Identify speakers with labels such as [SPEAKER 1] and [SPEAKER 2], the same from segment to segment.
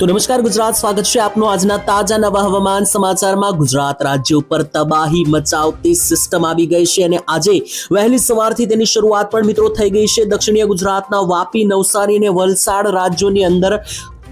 [SPEAKER 1] તો નમસ્કાર, ગુજરાત. સ્વાગત છે આપનું આજના તાજા નવા હવામાન સમાચારમાં. ગુજરાત રાજ્ય ઉપર તબાહી મચાવતી સિસ્ટમ આવી ગઈ છે અને આજે વહેલી સવારથી તેની શરૂઆત પણ મિત્રો થઈ ગઈ છે. દક્ષિણીય ગુજરાતના વાપી, નવસારી અને વલસાડ રાજ્યોની અંદર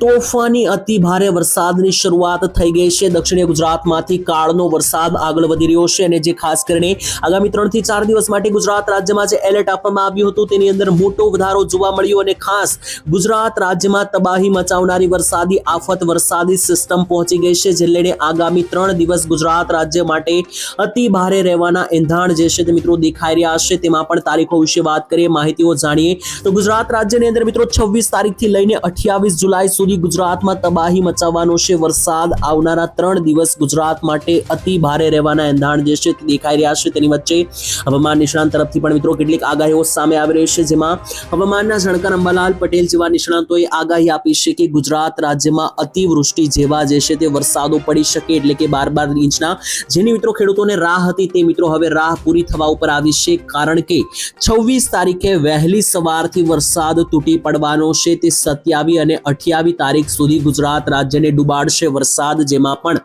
[SPEAKER 1] તોફાની અતિ ભારે વરસાદની શરૂઆત થઈ ગઈ છે. દક્ષિણીય ગુજરાતમાંથી કાળનો વરસાદ આગળ વધી રહ્યો છે અને જે ખાસ કરીને આગામી ત્રણથી ચાર દિવસ માટે ગુજરાત રાજ્યમાં જે એલર્ટ આપવામાં આવ્યું હતું તેની અંદર મોટો વધારો જોવા મળ્યો અને ખાસ ગુજરાત રાજ્યમાં તબાહી મચાવનારી વરસાદી આફત વરસાદી સિસ્ટમ પહોંચી ગઈ છે જે લઈને આગામી ત્રણ દિવસ ગુજરાત રાજ્ય માટે અતિ ભારે રહેવાના એંધાણ જે છે તે મિત્રો દેખાઈ રહ્યા છે. તેમાં પણ તારીખો વિશે વાત કરીએ, માહિતીઓ જાણીએ. તો ગુજરાત રાજ્યની અંદર મિત્રો છવ્વીસ તારીખથી લઈને અઠ્યાવીસ જુલાઈ સુધી ગુજરાતમાં તબાહી મચાવવાનો છે. વરસાદ આવનારા ત્રણ દિવસ ગુજરાત માટે અતિ ભારે રહેવાના એંધાણ જે છે તે દેખાઈ રહ્યા છે. તેની વચ્ચે હવામાન નિષ્ણાંત તરફથી પણ મિત્રો કેટલીક આગાહીઓ સામે આવી રહી છે. જેમાં હવામાનના જાણકાર અંબાલાલ પટેલ જેવા નિષ્ણાંતોએ આગાહી આપી છે કે ગુજરાત રાજ્યમાં અતિવૃષ્ટિ જેવા જે છે તે વરસાદો પડી શકે એટલે કે બાર બાર ઇંચના. જેની મિત્રો ખેડૂતોને રાહ હતી તે મિત્રો હવે રાહ પૂરી થવા ઉપર આવી છે. કારણ કે છવ્વીસ તારીખે વહેલી સવારથી વરસાદ તૂટી પડવાનો છે. તે સત્યાવી અને અઠ્યાવી તારીખ સુધી ગુજરાત રાજ્યને ડુબાડશે વરસાદ, જેમાં પણ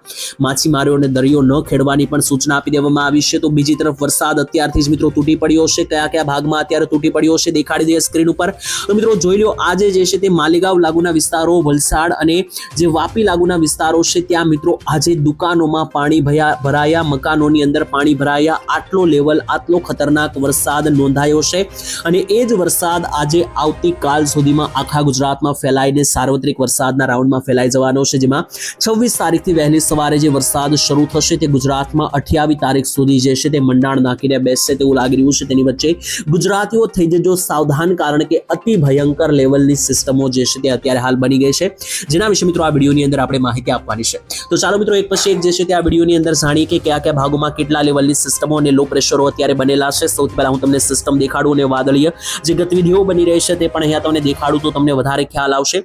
[SPEAKER 1] માછીમારોને દરિયો ન ખેડવાની પણ સૂચના આપી દેવામાં આવી છે. તો બીજી તરફ વરસાદ અત્યારથી જ મિત્રો તૂટી પડ્યો છે. કયા કયા ભાગમાં અત્યારે તૂટી પડ્યો છે દેખાડી દઈએ સ્ક્રીન ઉપર. તો મિત્રો જોઈ લો આજે જે છે તે માલેગાંવ લાગુના વિસ્તારો, વલસાડ અને જે વાપી લાગુના વિસ્તારો છે, ત્યાં મિત્રો આજે દુકાનોમાં પાણી ભરાયા, મકાનોની અંદર પાણી ભરાયા. આટલો લેવલ, આટલો ખતરનાક વરસાદ નોંધાયો છે. અને એ જ વરસાદ આજે આવતીકાલ સુધીમાં આખા ગુજરાતમાં ફેલાઈને સાર્વત્રિક વરસાદના રાઉન્ડમાં ફેલાઈ જવાનો છે, જેમાં છવ્વીસ તારીખથી વહેલી સવારે જે વરસાદ શરૂ થશે તે ગુજરાતમાં અઠ્યાવી તારીખ સુધી જે છે તે મંડાણ નાખીને બેસશે તેવું લાગી રહ્યું છે. તેની વચ્ચે ગુજરાતીઓ થઈ જજો સાવધાન, કારણ કે અતિ ભયંકર લેવલની સિસ્ટમો જે છે તે અત્યારે હાલ બની ગઈ છે. જેના વિશે મિત્રો આ વિડીયોની અંદર આપણે માહિતી આપવાની છે. તો ચાલો મિત્રો એક પછી એક જે છે તે આ વિડીયોની અંદર જાણીએ કે કયા કયા ભાગોમાં કેટલા લેવલની સિસ્ટમો અને લો પ્રેશરો અત્યારે બનેલા છે. સૌથી પહેલા હું તમને સિસ્ટમ દેખાડું અને વાદળીય જે ગતિવિધિઓ બની રહી છે તે પણ અહીંયા તમને દેખાડું તો તમને વધારે ખ્યાલ આવશે.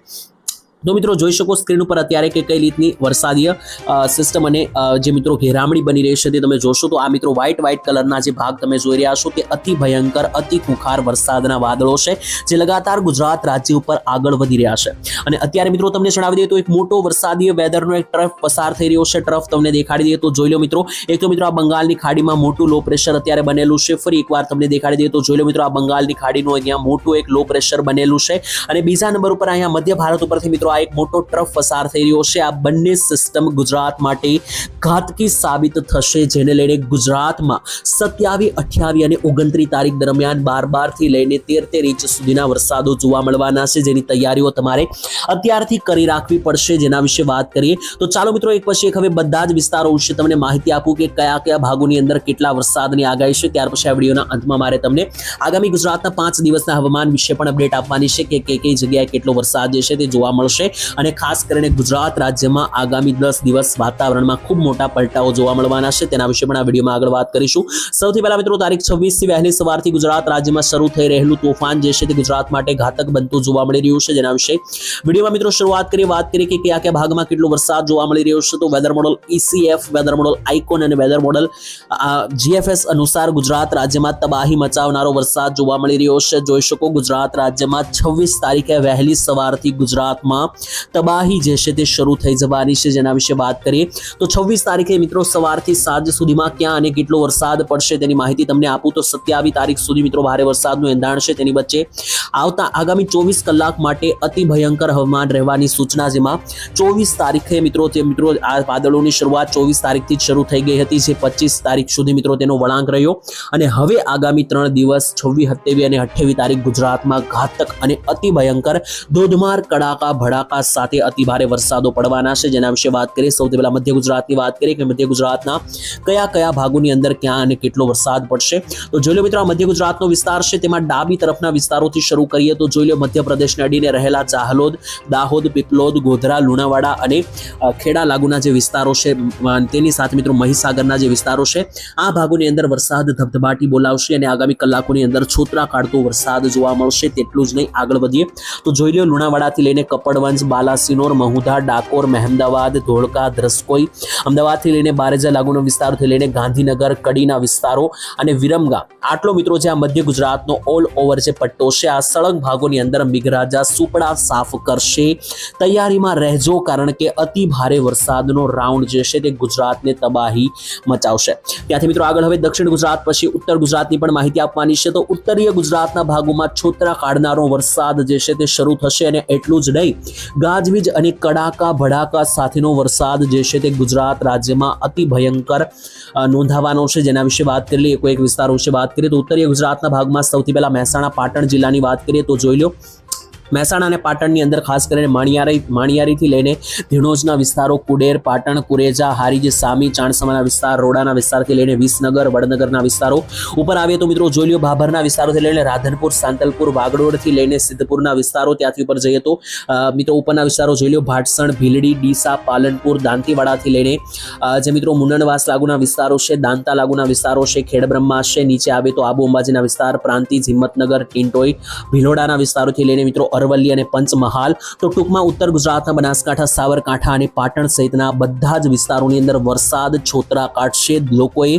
[SPEAKER 1] તો મિત્રો જોઈ શકો સ્ક્રીન ઉપર અત્યારે કે કઈ રીતની વરસાદીય સિસ્ટમ અને જે મિત્રો ઘેરામણી બની રહી છે તે તમે જોશો તો આ મિત્રો વ્હાઇટ વ્હાઇટ કલરના જે ભાગ તમે જોઈ રહ્યા છો તે અતિ ભયંકર, અતિ ખુખાર વરસાદના વાદળો છે, જે લગાતાર ગુજરાત રાજ્ય ઉપર આગળ વધી રહ્યા છે. અને અત્યારે મિત્રો તમને જણાવી દઈએ તો એક મોટો વરસાદીય વેધરનો એક ટ્રફ પસાર થઈ રહ્યો છે ટ્રફ તમને દેખાડી દઈએ તો જોઈ લો મિત્રો, એક તો મિત્રો આ બંગાળની ખાડીમાં મોટું લો પ્રેશર અત્યારે બનેલું છે, ફરી એકવાર તમને દેખાડી દઈએ તો જોઈ લો મિત્રો આ બંગાળની ખાડીનું અહીંયા મોટું એક લો પ્રેશર બનેલું છે. અને બીજા નંબર ઉપર અહીંયા મધ્ય ભારત ઉપરથી મિત્રો આ એક મોટો ટ્રફ પસાર થઈ રહ્યો છે. આ બંને સિસ્ટમ ગુજરાત માટે ઘાતકી સાબિત થશે, જેને લઈને ગુજરાતમાં સત્યાવી, અઠ્યાવી અને ઓગણત્રીસ તારીખ દરમિયાન બાર બારથી લઈને તેર તેર ઇંચ સુધીના વરસાદો જોવા મળવાના છે. જેની તૈયારીઓ તમારે અત્યારથી કરી રાખવી પડશે. જેના વિશે વાત કરીએ તો ચાલો મિત્રો, એક પછી એક હવે બધા જ વિસ્તારો વિશે તમને માહિતી આપું કે કયા કયા ભાગોની અંદર કેટલા વરસાદની આગાહી છે. ત્યાર પછી આ વિડીયોના અંતમાં મારે તમને આગામી ગુજરાતના પાંચ દિવસના હવામાન વિશે પણ અપડેટ આપવાની છે કે કઈ કઈ જગ્યાએ કેટલો વરસાદ જે છે તે જોવા મળશે. અને ખાસ કરીને ગુજરાત રાજ્યમાં આગામી દસ દિવસ વાતાવરણમાં ખૂબ મોટા પલટાઓ જોવા મળવાના છે. તેના વિશે પણ આ વિડીયોમાં આગળ વાત કરીશું. સૌથી પહેલા મિત્રો, તારીખ છવ્વીસથી વહેલી સવારથી ગુજરાત રાજ્યમાં શરૂ થઈ રહેલું તોફાન જે છે તે ગુજરાત માટે ઘાતક બનતું જોવા મળી રહ્યું છે. જેના વિશે વિડીયોમાં મિત્રો શરૂઆત કરીએ, વાત કરીએ કે કયા કયા ભાગમાં કેટલો વરસાદ જોવા મળી રહ્યો છે. તો weather model ઈસીએફ weather model icon અને વેધર મોડલ જીએફએસ અનુસાર ગુજરાત રાજ્યમાં તબાહી મચાવનારો વરસાદ જોવા મળી રહ્યો છે. જોઈ શકો, ગુજરાત રાજ્યમાં છવ્વીસ તારીખે વહેલી સવારથી ગુજરાતમાં તબાહી જે છે તે શરૂ થઈ જવાની છે. જેના વિશે વાત કરીએ તો છવ્વીસ તારીખે મિત્રો સવારથી સાંજ સુધીમાં ક્યાં અને કેટલો વરસાદ પડશે તેની માહિતી તમને આપું. તો સત્યાવી તારીખ સુધી મિત્રો ભારે વરસાદનું એંધાણ છે તેની વચ્ચે. આવતા આગામી ચોવીસ કલાક માટે અતિ ભયંકર હવામાન રહેવાની સૂચના જેમાં ચોવીસ તારીખે મિત્રો તે મિત્રો આ વાદળોની શરૂઆત ચોવીસ તારીખથી જ શરૂ થઈ ગઈ હતી, જે પચીસ તારીખ સુધી મિત્રો તેનો વળાંક રહ્યો. અને હવે આગામી ત્રણ દિવસ છવ્વીસ સત્યાવી અને અઠ્યાવીસ તારીખ ગુજરાતમાં ઘાતક અને અતિ ભયંકર ધોધમાર કડાકા ભડાકા સાથે અતિ ભારે વરસાદો પડવાના છે. જેના વિશે વાત કરીએ, સૌથી પહેલા મધ્ય ગુજરાતની વાત કરીએ કે મધ્ય ગુજરાતના કયા કયા ભાગોની અંદર ક્યાં અને કેટલો વરસાદ પડશે. તો જોઈ લો મિત્રો, આ મધ્ય ગુજરાતનો વિસ્તાર છે. તેમાં ડાબી તરફના વિસ્તારોથી શરૂ કરીએ તો જોઈ લો મધ્યપ્રદેશને અડીને રહેલા ચાહલોદ, દાહોદ પીપલોદ ગોધરા, લુણાવાડા અને ખેડા લાગુના જે વિસ્તારો છે તેની સાથે મિત્રો મહીસાગરના જે વિસ્તારો છે, આ ભાગોની અંદર વરસાદ ધબધબાટી બોલાવશે અને આગામી કલાકોની અંદર છોતરા કાઢતો વરસાદ જોવા મળશે. તેટલું જ નહીં, આગળ વધીએ. તો જોઈ લો લુણાવાડાથી લઈને કપડવંજ કપડવંજ બાલાસિનોર, મહુધા, ડાકોર, મહેમદાવાદ, ધોળકા, ધ્રસ્કોઈ, અમદાવાદથી લઈને બારેજા લાગુનો વિસ્તારથી લઈને ગાંધીનગર, કડીના વિસ્તારો અને વિરમગામ. આટલો મિત્રો જે આ મધ્ય ગુજરાતનો ઓલ ઓવર જે પટ્ટો. છે આ સળંગ ભાગોની અંદર મેઘરાજા સુપડા સાફ કરશે. તૈયારીમાં રહેજો કારણ કે અતિ ભારે વરસાદનો રાઉન્ડ જે છે તે ગુજરાતને તબાહી મચાવશે. ત્યાંથી મિત્રો આગળ હવે દક્ષિણ ગુજરાત પછી ઉત્તર ગુજરાતની પણ માહિતી આપવાની છે. તો ઉત્તરીય ગુજરાતના ભાગોમાં છોતરા કાઢનારો વરસાદ જે છે તે શરૂ થશે અને એટલું જ નહીં ગાજવીજ અને કડાકા ભડાકા સાથેનો વરસાદ જે છે તે ગુજરાત રાજ્યમાં અતિ ભયંકર નોંધાવાનો છે. જેના વિશે વાત કરી લઈએ કોઈ એક વિસ્તારો વિશે વાત કરીએ, તો ઉત્તરીય ગુજરાતના ભાગમાં સૌથી પહેલા મહેસાણા, પાટણ જિલ્લાની વાત કરીએ તો જોઈ લો મહેસાણા અને પાટણની અંદર ખાસ કરીને માણિયારી માણિયારીથી લઈને ધીણોજના વિસ્તારો, કુડેર, પાટણ, કુરેજા, હારીજ, સામી, ચાણસમાના વિસ્તાર, રોડાના વિસ્તારથી લઈને વિસનગર, વડનગરના વિસ્તારો. ઉપર આવીએ તો મિત્રો જોઈ લો ભાભરના વિસ્તારોથી લઈને રાધનપુર, સાંતલપુર, વાગડોળથી લઈને સિદ્ધપુરના વિસ્તારો. ત્યાંથી ઉપર જઈએ તો મિત્રો ઉપરના વિસ્તારો જોઈ લો ભાટસણ, ભીલડી, ડીસા, પાલનપુર, દાંતીવાડાથી લઈને જે મિત્રો મુંડણવાસ લાગુના વિસ્તારો છે, દાંતા લાગુના વિસ્તારો છે, ખેડબ્રહ્મા છે, નીચે આવે તો આબુ અંબાજીના વિસ્તાર પ્રાંતિજ હિંમતનગર ટિન્ટોઈ ભિલોડાના વિસ્તારોથી લઈને મિત્રો અરવલ્લી અને પંચમહાલ, તો ટૂંકમાં ઉત્તર ગુજરાતના બનાસકાંઠા, સાબરકાંઠા અને પાટણ સહિતના બધા જ વિસ્તારોની અંદર વરસાદ, છોતરા કાઢશે લોકોએ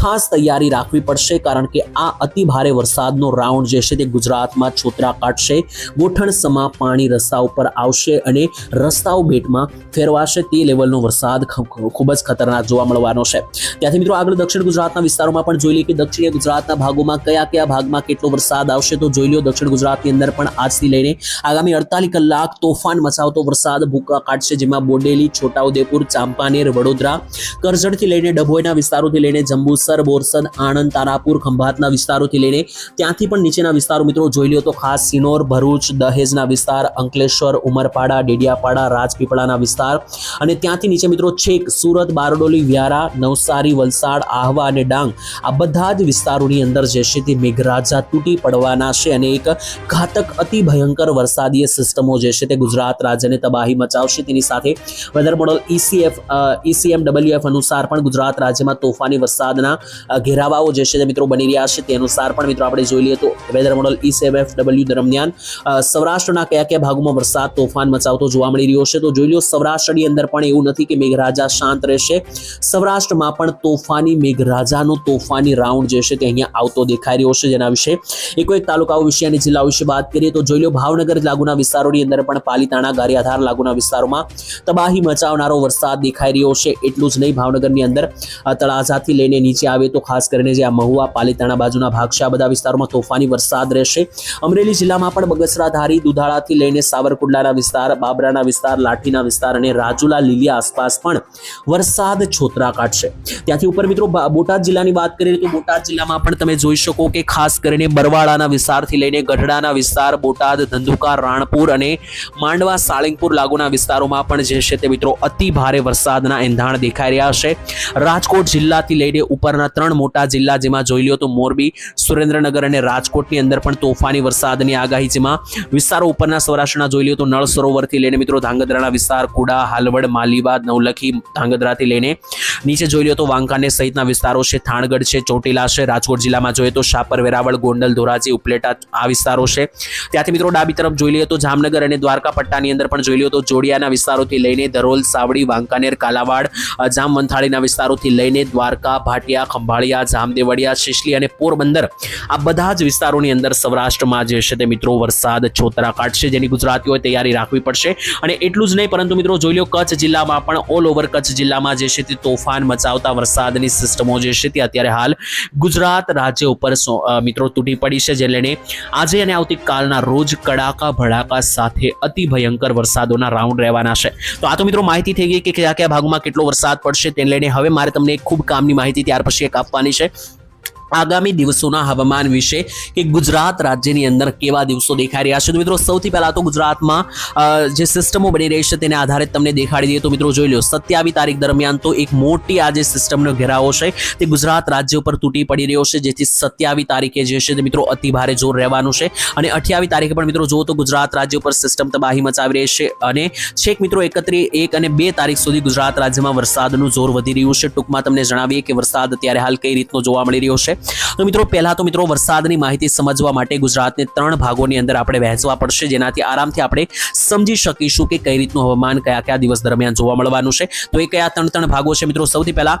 [SPEAKER 1] ખાસ તૈયારી રાખવી પડશે કારણ કે આ અતિ ભારે વરસાદનો રાઉન્ડ જે છે તે ગુજરાતમાં છોતરા કાઢશે ગોઠણ સમા પાણી રસ્તા ઉપર આવશે અને રસ્તાઓ બેટમાં ફેરવાશે તે લેવલનો વરસાદ ખૂબ જ ખતરનાક જોવા મળવાનો છે. ત્યાંથી મિત્રો આગળ દક્ષિણ ગુજરાતના વિસ્તારોમાં પણ જોઈ લઈએ કે દક્ષિણ ગુજરાતના ભાગોમાં કયા કયા ભાગમાં કેટલો વરસાદ આવશે તો જોઈ લો દક્ષિણ ગુજરાતની અંદર પણ આજથી લઈને આગામી અડતાલીસ કલાક તોફાન મચાવતો વરસાદ, ભૂકા કાઢશે, જેમાં બોડેલી, છોટાઉદેપુર, ચાંપાનેર, વડોદરા, કરજણથી લઈને ડભોઈના વિસ્તારોથી લઈને જંબુસર, બોરસદ, આણંદ, તારાપુર, ખંભાતના વિસ્તારોથી લઈને ત્યાંથી પણ નીચેના વિસ્તારો મિત્રો જોઈ લો તો ખાસ સિનોર, ભરૂચ, દહેજના વિસ્તાર, અંકલેશ્વર, ઉમરપાડા, ડેડિયાપાડા, રાજપીપળાના વિસ્તાર અને ત્યાંથી નીચે મિત્રો છેક સુરત, બારડોલી, વ્યારા, નવસારી, વલસાડ, આહવા અને ડાંગ આ બધા જ વિસ્તારોની અંદર જે છે તે મેઘરાજા તૂટી પડવાના છે અને એક ઘાતક અતિ ભયંકર વરસાદીય સિસ્ટમો જે છે તે ગુજરાત રાજ્યને તબાહી મચાવશે. તેની સાથે વેધર મોડલ ઈસીએફ ઈસીએમ અનુસાર પણ ગુજરાત રાજ્યમાં તોફાની વરસાદના ઘેરાવાઓ જે છે તે મિત્રો બની રહ્યા છે. તે અનુસાર પણ મિત્રો આપણે જોઈ લઈએ તો વેધર મોડલ ઈસીએફ ડબલ્યુ દરમિયાન સૌરાષ્ટ્રના કયા કયા ભાગોમાં વરસાદ, તોફાન મચાવતો જોવા મળી રહ્યો છે? તો જોઈ લો સૌરાષ્ટ્રની અંદર પણ એવું નથી કે મેઘરાજા શાંત રહેશે. સૌરાષ્ટ્રમાં પણ તોફાની મેઘરાજાનો તોફાની રાઉન્ડ જે છે તે અહીંયા આવતો દેખાઈ રહ્યો છે જેના વિશે એક એક તાલુકાઓ વિશે અને જિલ્લાઓ વિશે વાત કરીએ તો જોઈ લો ભાવનગર લાગુના વિસ્તારોની અંદર પણ પાલીતાણા, ગારિયાધાર લાગુના વિસ્તારોમાં તબાહી મચાવનારો વરસાદ દેખાઈ રહ્યો છે. એટલું જ નહીં, ભાવનગરની અંદર તળાજાથી લઈને નીચે આવે તો ખાસ કરીને જે આ મહુવા પાલીતાણા બાજુના ભાગ બધા વિસ્તારોમાં તોફાની વરસાદ રહેશે. અમરેલી જિલ્લામાં પણ બગસરાધારી, દુધાળાથી લઈને સાવરકુંડલાના વિસ્તાર, બાબરાના વિસ્તાર, લાઠીના વિસ્તાર અને રાજુલા લીલિયા આસપાસ પણ વરસાદ છોતરા કાઢશે. ત્યાંથી ઉપર મિત્રો બોટાદ જિલ્લાની વાત કરીએ તો બોટાદ જિલ્લામાં પણ તમે જોઈ શકો કે ખાસ કરીને બરવાળાના વિસ્તારથી લઈને ગઢડાના વિસ્તાર, બોટાદ ધંધુકા રાણપુર અને માંડવા, સાળંગપુર લાગુના વિસ્તારોમાં પણ જે છે તે મિત્રો અતિ ભારે વરસાદના એંધાણ દેખાઈ રહ્યા છે. રાજકોટ જિલ્લાથી લઈને ઉપરના ત્રણ મોટા જિલ્લા જેમાં જોઈ લ્યો તો મોરબી, સુરેન્દ્રનગર અને રાજકોટની અંદર પણ તોફાની વરસાદની આગાહી જેમાં વિસ્તારો ઉપરના સૌરાષ્ટ્રના જોઈ લ્યો તો નળ સરોવરથી લઈને મિત્રો ધાંગધ્રાના વિસ્તાર, કુડા, હાલવડ માલીબાદ નવલખી, ધાંગધ્રાથી લઈને નીચે જોઈ લ્યો તો વાંકાને સહિતના વિસ્તારો છે, થાણગઢ છે, ચોટીલા છે, રાજકોટ જિલ્લામાં જોઈએ તો શાપર, વેરાવળ, ગોંડલ, ધોરાજી, ઉપલેટા આ વિસ્તારો છે. ત્યાંથી મિત્રો ડાબી તરફ જોઈ લઈએ તો જામનગર અને દ્વારકા પટ્ટાની અંદર પણ જોઈ લઈએ તો જોડિયાના વિસ્તારોથી લઈને ધરોલ સાવડી, વાંકાનેર, કાલાવાડ જામવંથાળીના વિસ્તારોથી લઈને દ્વારકા, ભાટિયા, ખંભાળિયા, જામદેવડિયા, શિશલી અને પોરબંદર આ બધા જ વિસ્તારોની અંદર સૌરાષ્ટ્રમાં જે છે તે મિત્રો વરસાદ છોતરા કાઢશે જેની ગુજરાતીઓએ તૈયારી રાખવી પડશે. અને એટલું જ નહીં, પરંતુ મિત્રો જોઈ લો કચ્છ જિલ્લામાં પણ ઓલ ઓવર કચ્છ જિલ્લામાં જે છે તે તોફાન મચાવતા વરસાદની સિસ્ટમો જે છે તે અત્યારે હાલ ગુજરાત રાજ્ય ઉપર મિત્રો તૂટી પડી છે. જે લઈને આજે અને આવતીકાલના રોજ કડાકા ભડાકા સાથે અતિ ભયંકર વરસાદોના રાઉન્ડ રહેવાના છે. તો આ તો મિત્રો માહિતી થઈ ગઈ કે કયા કયા ભાગમાં કેટલો વરસાદ પડશે તેને લઈને હવે મારે તમને એક ખૂબ કામની માહિતી ત્યાર પછી એક આપવાની છે. આગામી દિવસોના હવામાન વિશે કે ગુજરાત રાજ્યની અંદર કેવા દિવસો દેખાઈ રહ્યા છે. તો મિત્રો, સૌથી પહેલા તો ગુજરાતમાં જે સિસ્ટમો બની રહી છે તેને આધારે તમને દેખાડી દઈએ. તો મિત્રો, જોઈ લો સત્યાવી તારીખ દરમિયાન તો એક મોટી આ જે સિસ્ટમનો ઘેરાવો છે. તે ગુજરાત રાજ્ય ઉપર તૂટી પડી રહ્યો છે, જેથી સત્યાવી તારીખે જે છે તે મિત્રો અતિ ભારે જોર રહેવાનું છે. અને અઠ્યાવી તારીખે પણ મિત્રો જુઓ તો ગુજરાત રાજ્ય ઉપર સિસ્ટમ તબાહી મચાવી રહી છે અને છેક મિત્રો એકત્રીસ એક અને બે તારીખ સુધી ગુજરાત રાજ્યમાં વરસાદનું જોર વધી રહ્યું છે. ટૂંકમાં તમને જણાવીએ કે વરસાદ અત્યારે હાલ કઈ રીતનો જોવા મળી રહ્યો છે. તો મિત્રો, પહેલા તો મિત્રો, વરસાદની માહિતી સમજવા માટે ગુજરાતને ત્રણ ભાગોની અંદર આપણે વહેંચવા પડશે. જેનાથી આરામથી આપણે સમજી શકીશું કે કઈ રીતનું હવામાન કયા કયા દિવસ દરમિયાન જોવા મળવાનું છે. તો એ કયા ત્રણ ત્રણ ભાગો છે મિત્રો? સૌથી પહેલા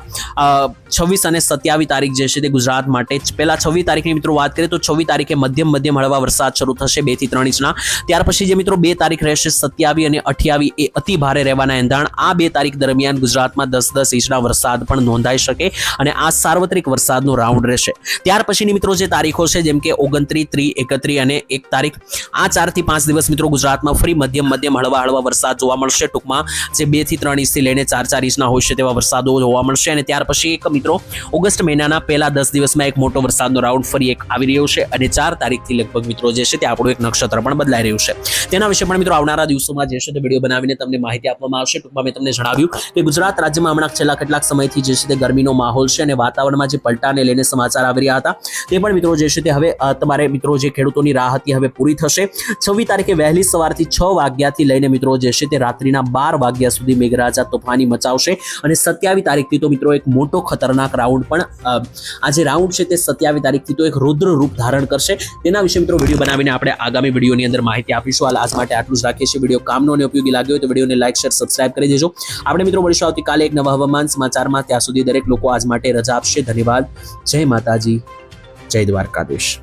[SPEAKER 1] છવ્વીસ અને સત્યાવીસ તારીખ જે છે તે ગુજરાત માટે પહેલા છવ્વીસ તારીખની મિત્રો વાત કરીએ તો છવ્વીસ તારીખે મધ્યમ મધ્યમ હળવા વરસાદ શરૂ થશે બેથી ત્રણ ઇંચના. ત્યાર પછી જે મિત્રો બે તારીખ રહેશે સત્યાવી અને અઠ્યાવી એ અતિ ભારે રહેવાના એંધાણ. આ બે તારીખ દરમિયાન ગુજરાતમાં દસ દસ ઇંચના વરસાદ પણ નોંધાઈ શકે અને આ સાર્વત્રિક વરસાદનો રાઉન્ડ રહેશે. ત્યાર પછીની મિત્રો જે તારીખો છે, જેમ કે ઓગણત્રીસ ત્રી એકત્રીસ અને એક તારીખ, આ ચારથી પાંચ દિવસ મિત્રો ગુજરાતમાં ફરી મધ્યમ મધ્યમ હળવા હળવા વરસાદ જોવા મળશે. ટૂંકમાં જે બેથી ત્રણ ઇંચથી લઈને ચાર ચાર ઇંચના હોય છે તેવા વરસાદો જોવા મળશે અને ત્યાર પછી એક મિત્રો, ઓગસ્ટ મહિનાના પહેલા દસ દિવસમાં એક મોટો વરસાદનો રાઉન્ડ ફરી એક આવી રહ્યો છે અને ચાર તારીખથી લગભગ મિત્રો જે છે તે આપણું એક નક્ષત્ર પણ બદલાઈ રહ્યું છે. તેના વિશે પણ મિત્રો આવનારા દિવસોમાં જે છે તે વીડિયો બનાવીને તમને માહિતી આપવામાં આવશે. ટૂંકમાં મેં તમને જણાવ્યું કે ગુજરાત રાજ્યમાં હમણાં છેલ્લા કેટલાક સમયથી જે છે તે ગરમીનો માહોલ છે અને વાતાવરણમાં જે પલટાને લઈને સમાચાર આવી રહ્યા હતા. તે પણ મિત્રો જે છે તે હવે તમારે મિત્રો જે ખેડૂતોની રાહ હતી હવે પૂરી થશે. છવ્વીસ તારીખે વહેલી સવારથી છ વાગ્યાથી લઈને મિત્રો જે છે તે રાત્રિના બાર વાગ્યા સુધી મેઘરાજા તોફાની મચાવશે. અને સત્યાવીસ તારીખથી તો મિત્રો એક મોટો ખતરનાક રાઉન્ડ પણ આ જે રાઉન્ડ છે તે સત્યાવીસ તારીખથી તો એક રુદ્ર રૂપ ધારણ કરશે. તેના વિશે મિત્રો વીડિયો બનાવીને આપણે આગામી વિડીયોની અંદર માહિતી આપીશું. હાલ આજ માટે આટલું જ રાખીએ છીએ. વીડિયો કામનો અને ઉપયોગી લાગ્યો હોય તો વિડીયોને લાઈક, શેર, સબસ્ક્રાઇબ કરી દેજો. આપણે મિત્રો મળીશું આવતીકાલે એક નવા હવામાન સમાચારમાં. ત્યાં સુધી દરેક લોકો આજ માટે રજા આપશે. ધન્યવાદ. જય માતાજી. જય દ્વારકાધીશ.